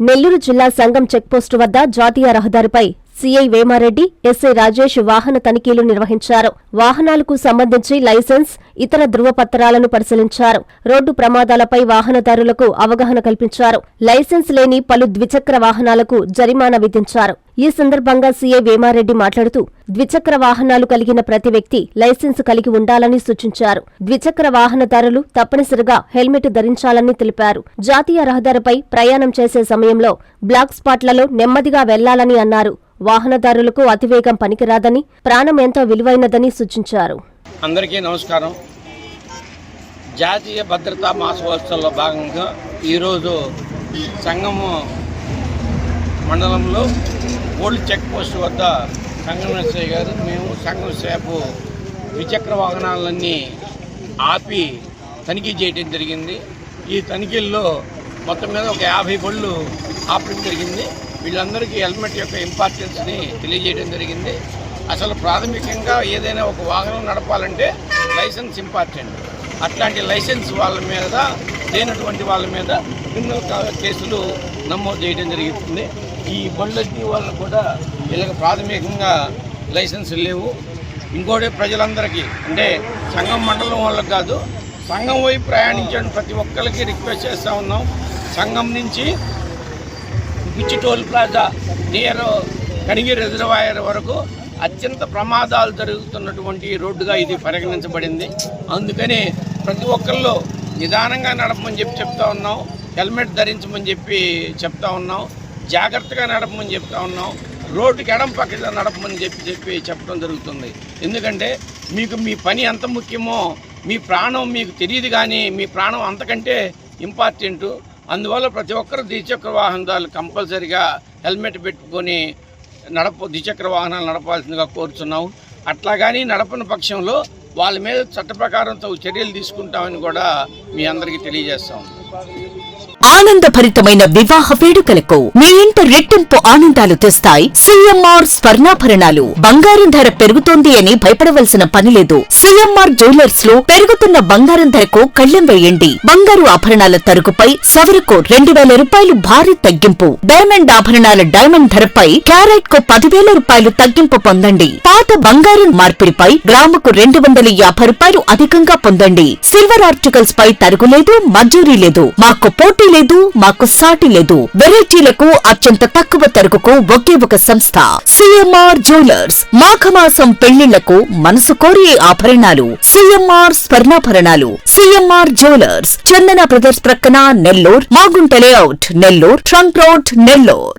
నెల్లూరు జిల్లా సంఘం చెక్పోస్టు వద్ద జాతీయ రహదారిపై సీఐ వేమారెడ్డి ఎస్ఐ రాజేష్ వాహన తనిఖీలు నిర్వహించారు. వాహనాలకు సంబంధించి లైసెన్స్ ఇతర ధృవపత్రాలను పరిశీలించారు. రోడ్డు ప్రమాదాలపై వాహనదారులకు అవగాహన కల్పించారు. లైసెన్స్ లేని పలు ద్విచక్ర వాహనాలకు జరిమానా విధించారు. ఈ సందర్భంగా సీఐ వేమారెడ్డి మాట్లాడుతూ ద్విచక్ర వాహనాలు కలిగిన ప్రతి వ్యక్తి లైసెన్స్ కలిగి ఉండాలని సూచించారు. ద్విచక్ర వాహనదారులు తప్పనిసరిగా హెల్మెట్ ధరించాలని తెలిపారు. జాతీయ రహదారిపై ప్రయాణం చేసే సమయంలో బ్లాక్ స్పాట్లలో నెమ్మదిగా వెళ్ళాలని అన్నారు. వాహనదారులకు అతివేగం పనికిరాదని ప్రాణం ఎంతో విలువైనదని సూచించారు. అందరికీ నమస్కారం. జాతీయ భద్రతా మాసోత్సవంలో భాగంగా ఈరోజు సంగము మండలంలో ఓల్డ్ చెక్ పోస్ట్ వద్ద సంగం ఎస్ఐ గారు మేము సంగం సేపు ద్విచక్ర వాహనాలన్నీ ఆపి తనిఖీ చేయడం జరిగింది. ఈ తనిఖీల్లో మొత్తం మీద ఒక యాభై బళ్ళు ఆపడం జరిగింది. వీళ్ళందరికీ హెల్మెట్ యొక్క ఇంపార్టెన్స్ని తెలియజేయడం జరిగింది. అసలు ప్రాథమికంగా ఏదైనా ఒక వాహనం నడపాలంటే లైసెన్స్ ఇంపార్టెంట్. అట్లాంటి లైసెన్స్ వాళ్ళ మీద లేనటువంటి వాళ్ళ మీద క్రిమినల్ కేసులు నమోదు చేయడం జరుగుతుంది. ఈ బండ్లన్నీ వాళ్ళు కూడా వీళ్ళకి ప్రాథమికంగా లైసెన్స్ లేవు. ఇంకోటి ప్రజలందరికీ అంటే సంఘం మండలం వాళ్ళకి కాదు సంఘం వైపు ప్రయాణించడం ప్రతి ఒక్కరికి రిక్వెస్ట్ చేస్తూ ఉన్నాం. సంఘం నుంచి పిచ్చి టోల్ ప్లాజా నియర్ కడిగి రిజర్వాయర్ వరకు అత్యంత ప్రమాదాలు జరుగుతున్నటువంటి రోడ్డుగా ఇది పరిగణించబడింది. అందుకని ప్రతి ఒక్కళ్ళు నిదానంగా నడపమని చెప్పి చెప్తా ఉన్నాం హెల్మెట్ ధరించమని చెప్పి చెప్తా ఉన్నాం జాగ్రత్తగా నడపమని చెప్తా ఉన్నాం రోడ్డుకి ఎడం పక్కన నడపమని చెప్పి చెప్పి చెప్పడం జరుగుతుంది. ఎందుకంటే మీకు మీ పని ఎంత ముఖ్యమో మీ ప్రాణం మీకు తెలియదు కానీ మీ ప్రాణం అంతకంటే ఇంపార్టెంట్ అందువల్ల ప్రతి ఒక్కరు ద్విచక్ర వాహనదారులు కంపల్సరిగా హెల్మెట్ పెట్టుకొని నడప ద్విచక్ర వాహనాలు నడపాల్సిందిగా కోరుతున్నాము అట్లా కానీ నడపని పక్షంలో వాళ్ళ మీద చట్ట ప్రకారం చర్యలు తీసుకుంటామని కూడా మీ అందరికీ తెలియజేస్తాం. ఆనందభరితమైన వివాహ వేడుకలకు మీ ఇంట రెట్టింపు ఆనందాలు తెస్తాయి. సిఎంఆర్ స్వర్ణాభరణాలు. బంగారం ధర పెరుగుతోంది అని భయపడవలసిన పని లేదు. సిఎంఆర్ జ్యువెలర్స్లో పెరుగుతున్న బంగారం ధరకు కళ్ళెం వేయండి. బంగారు ఆభరణాల తరుగుపై సవరకు రెండు వేల రూపాయలు భారీ తగ్గింపు. డైమండ్ ఆభరణాల డైమండ్ ధరపై క్యారెట్కు పదివేల రూపాయలు తగ్గింపు పొందండి. పాత బంగారం మార్పిడిపై గ్రాముకు రెండు వందల యాభై రూపాయలు అధికంగా పొందండి. సిల్వర్ ఆర్టికల్స్ పై తరుగులేదు మంజూరీ లేదు. మాకు పోటీ లేదు మాకు సాటి లేదు. వెరైటీలకు అత్యంత తక్కువ తరుగుకు ఒకే ఒక సంస్థ సిఎంఆర్ జ్యువెలర్స్ మాఘమాసం పెళ్ళిళ్ళకు మనసు కోరే ఆభరణాలు సిఎంఆర్ స్వర్ణాభరణాలు సిఎంఆర్ జ్యువెలర్స్ చందన బ్రదర్స్ ప్రక్కన Nellore Magunta layout Nellore trunk road Nellore.